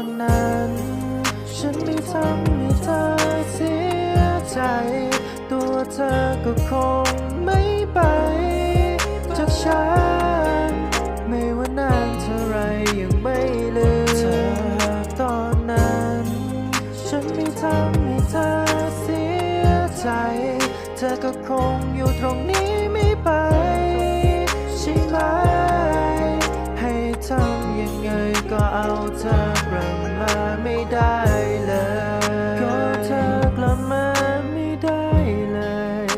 อหากตอนนั้น ฉันไม่ทำให้เธอเสียใจ ตัวเธอก็คงไม่ไป จากฉัน ไม่ว่านานเท่าไรยังไม่ลืมเธอตอนนั้น ฉันไม่ทำให้เธอเสียใจ เธอก็คงอยู่ตรง เอาเธอกลับมาไม่ได้เลยก็เธอกลับมาไม่ได้เลย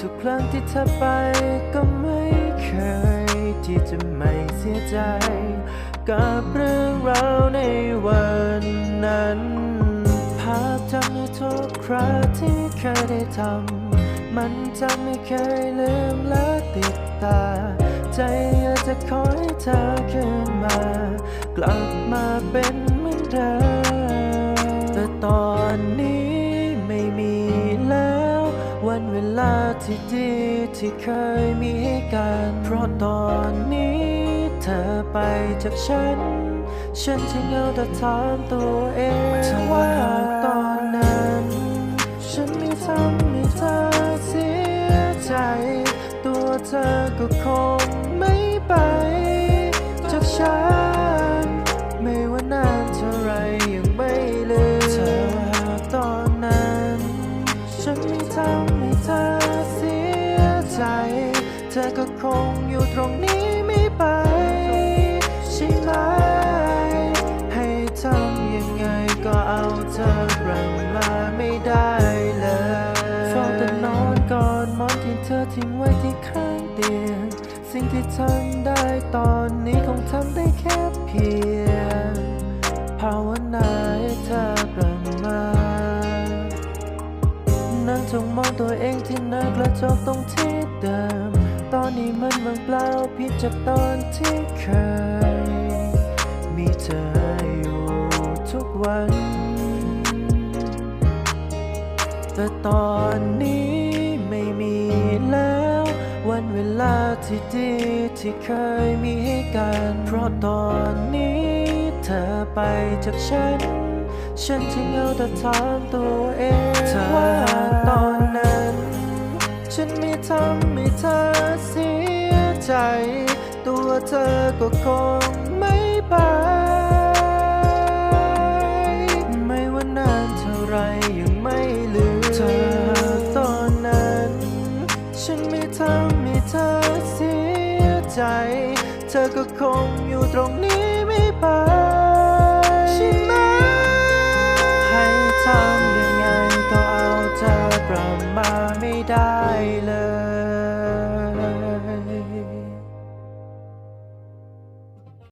ทุกครั้งที่เธอไปก็ไม่เคย ที่จะไม่เสียใจ กับเรื่องราวในวันนั้น ภาพจำในทุกครั้งที่เคยได้ทำมันจะไม่เคยลืมและติดตา ใจอยากจะขอให้เธอคืนมา ลับมาเป็นเหมือนเดิมแต่ตอนนี้ไม่มีแล้ว วันเวลาที่ดีที่เคยมีให้กัน เพราะตอนนี้เธอไปจากฉัน ฉันจะเงาแต่ถามตัวเองว่าตอนนั้น ฉันไม่ทำให้เธอเสียใจ ตัวเธอก็คงำให้เธอเสียใจ เธอก็คงอยู่ตรงนี้ไม่ไปใช่ไหม ให้ทำยังไงก็เอาเธอกลับมาไม่ได้เลยเฝ้าแต่นอนกอดมอนที่เธอทิ้งไว้ที่ข้างเตียง สิ่งที่ทำได้ตอนนี้คงทำได้แค่เพียงภาวนาให้เธอกลับมา จงมองตัวเองที่หน้ากระจกตรงที่เดิม ตอนนี้มันว่างเปล่าผิดจากตอนที่เคย มีเธออยู่ทุกวัน แต่ตอนนี้ไม่มีแล้ว วันเวลาที่ดีที่เคยมีให้กัน เพราะตอนนี้เธอไปจากฉัน ฉันจะเหงาแต่ถามตัวเอง ตัวเธอก็คงไม่ไป ไม่ว่านานเท่าไรยังไม่ลืมเธอตอนนั้น ฉันไม่ทำให้เธอเสียใจ เธอก็คงอยู่ตรงนี้ไม่ไปใช่ไหมให้ทำยังไงก็เอาเธอกลับมาไม่ได้เลย